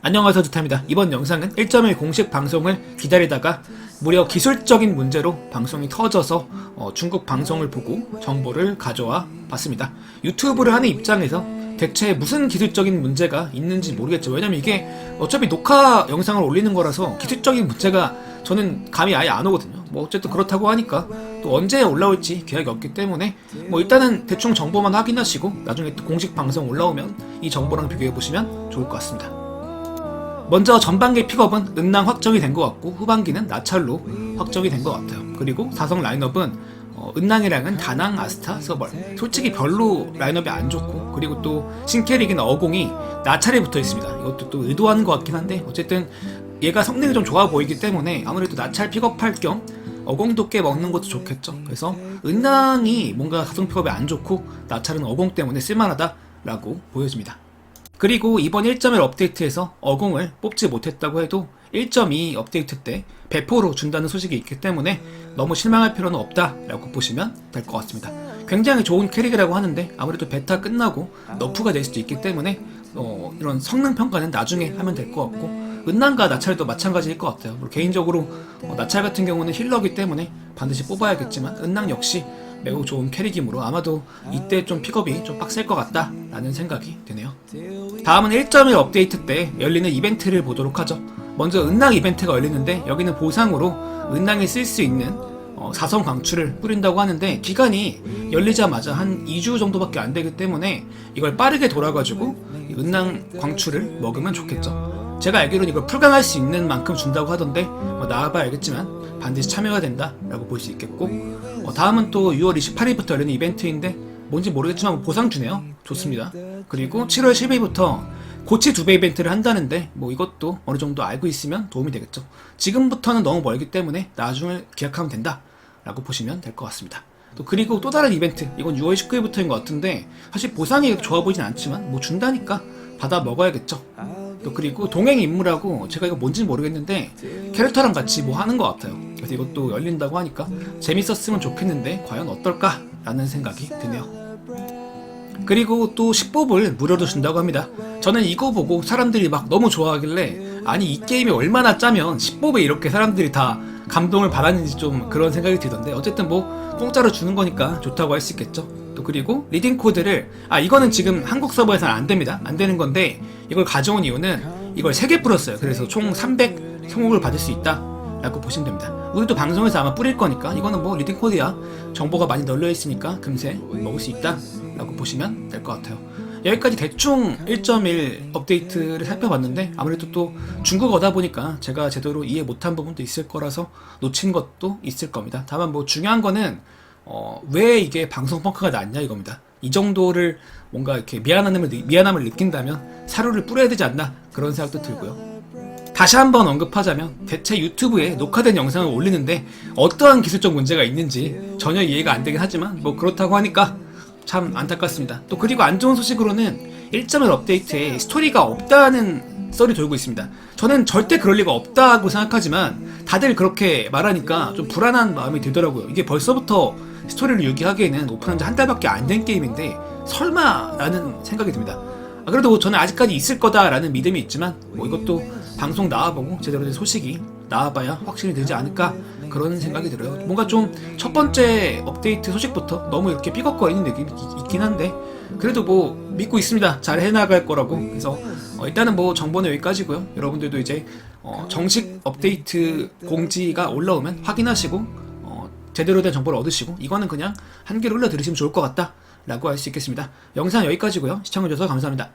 안녕하세요 주타입니다. 이번 영상은 1.1 공식 방송을 기다리다가 무려 기술적인 문제로 방송이 터져서 어, 중국 방송을 보고 정보를 가져와 봤습니다. 유튜브를 하는 입장에서 대체 무슨 기술적인 문제가 있는지 모르겠죠. 왜냐면 이게 어차피 녹화 영상을 올리는 거라서 기술적인 문제가 저는 감이 아예 안 오거든요. 뭐 어쨌든 그렇다고 하니까 또 언제 올라올지 계획이 없기 때문에 뭐 일단은 대충 정보만 확인하시고 나중에 또 공식 방송 올라오면 이 정보랑 비교해 보시면 좋을 것 같습니다. 먼저 전반기 픽업은 은랑 확정이 된 것 같고 후반기는 나찰로 확정이 된 것 같아요. 그리고 사성 라인업은 어, 은랑이랑은 다낭, 아스타, 서벌. 솔직히 별로 라인업이 안 좋고 그리고 또 신캐릭인 어공이 나찰에 붙어 있습니다. 이것도 또 의도하는 것 같긴 한데 어쨌든 얘가 성능이 좀 좋아 보이기 때문에 아무래도 나찰 픽업할 겸 어공도 꽤 먹는 것도 좋겠죠. 그래서 은랑이 뭔가 가성 픽업이 안 좋고 나찰은 어공 때문에 쓸만하다라고 보여집니다. 그리고 이번 1.1 업데이트에서 어공을 뽑지 못했다고 해도 1.2 업데이트 때 배포로 준다는 소식이 있기 때문에 너무 실망할 필요는 없다라고 보시면 될 것 같습니다. 굉장히 좋은 캐릭이라고 하는데 아무래도 베타 끝나고 너프가 될 수도 있기 때문에 어, 이런 성능 평가는 나중에 하면 될 것 같고 은난과 나찰도 마찬가지일 것 같아요. 개인적으로 어, 나찰 같은 경우는 힐러기 때문에 반드시 뽑아야겠지만 은난 역시 매우 좋은 캐릭이므로 아마도 이때 좀 픽업이 좀 빡셀 것 같다라는 생각이 드네요. 다음은 1.1 업데이트 때 열리는 이벤트를 보도록 하죠. 먼저 은낭 이벤트가 열리는데 여기는 보상으로 은낭이 쓸수 있는 어, 사성 광추를 뿌린다고 하는데 기간이 열리자마자 한 2주 정도밖에 안 되기 때문에 이걸 빠르게 돌아가지고 이 은낭 광추를 먹으면 좋겠죠. 제가 알기로는 이걸 풀강할 수 있는 만큼 준다고 하던데 뭐 나와봐 알겠지만 반드시 참여가 된다라고 볼 수 있겠고 어, 다음은 또 6월 28일부터 열리는 이벤트인데 뭔지 모르겠지만 보상 주네요. 좋습니다. 그리고 7월 10일부터 고치 두배 이벤트를 한다는데 뭐 이것도 어느 정도 알고 있으면 도움이 되겠죠. 지금부터는 너무 멀기 때문에 나중을 기약하면 된다 라고 보시면 될 것 같습니다. 또 그리고 또 다른 이벤트 이건 6월 19일부터인 것 같은데 사실 보상이 좋아 보이진 않지만 뭐 준다니까 받아 먹어야겠죠. 또 그리고 동행 임무라고 제가 이거 뭔지 모르겠는데 캐릭터랑 같이 뭐 하는 것 같아요. 그래서 이것도 열린다고 하니까 재밌었으면 좋겠는데 과연 어떨까 라는 생각이 드네요. 그리고 또 10법을 무료로 준다고 합니다. 저는 이거 보고 사람들이 막 너무 좋아하길래 아니 이 게임이 얼마나 짜면 10법에 이렇게 사람들이 다 감동을 받았는지 좀 그런 생각이 들던데 어쨌든 뭐 공짜로 주는 거니까 좋다고 할 수 있겠죠. 또 그리고 리딩 코드를 아 이거는 지금 한국 서버에서는 안 됩니다. 안 되는 건데 이걸 가져온 이유는 이걸 3개 뿌렸어요. 그래서 총 300 성공을 받을 수 있다. 라고 보시면 됩니다. 우리도 방송에서 아마 뿌릴 거니까 이거는 뭐 리딩 코드야. 정보가 많이 널려 있으니까 금세 먹을 수 있다. 라고 보시면 될 것 같아요. 여기까지 대충 1.1 업데이트를 살펴봤는데 아무래도 또 중국어다 보니까 제가 제대로 이해 못한 부분도 있을 거라서 놓친 것도 있을 겁니다. 다만 뭐 중요한 거는 어, 왜 이게 방송 펑크가 났냐 이겁니다. 이 정도를 뭔가 이렇게 미안함을, 느- 미안함을 느낀다면 사료를 뿌려야 되지 않나 그런 생각도 들고요. 다시 한번 언급하자면 대체 유튜브에 녹화된 영상을 올리는데 어떠한 기술적 문제가 있는지 전혀 이해가 안 되긴 하지만 뭐 그렇다고 하니까 참 안타깝습니다. 또 그리고 안 좋은 소식으로는 1.1 업데이트에 스토리가 없다는 썰이 돌고 있습니다. 저는 절대 그럴 리가 없다고 생각하지만 다들 그렇게 말하니까 좀 불안한 마음이 들더라고요. 이게 벌써부터 스토리를 유기하기에는 오픈한 지 한 달밖에 안 된 게임인데 설마 라는 생각이 듭니다. 아, 그래도 저는 아직까지 있을 거다라는 믿음이 있지만 뭐 이것도 방송 나와보고 제대로 된 소식이 나와봐야 확신이 되지 않을까 그런 생각이 들어요. 뭔가 좀 첫 번째 업데이트 소식부터 너무 이렇게 삐걱거리는 느낌이 있- 있긴 한데 그래도 뭐 믿고 있습니다. 잘 해나갈 거라고. 그래서 어, 일단은 뭐 정보는 여기까지고요. 여러분들도 이제 어, 정식 업데이트 공지가 올라오면 확인하시고 어, 제대로 된 정보를 얻으시고 이거는 그냥 한 개로 흘러 들으시면 좋을 것 같다. 라고 할 수 있겠습니다. 영상 여기까지고요. 시청해주셔서 감사합니다.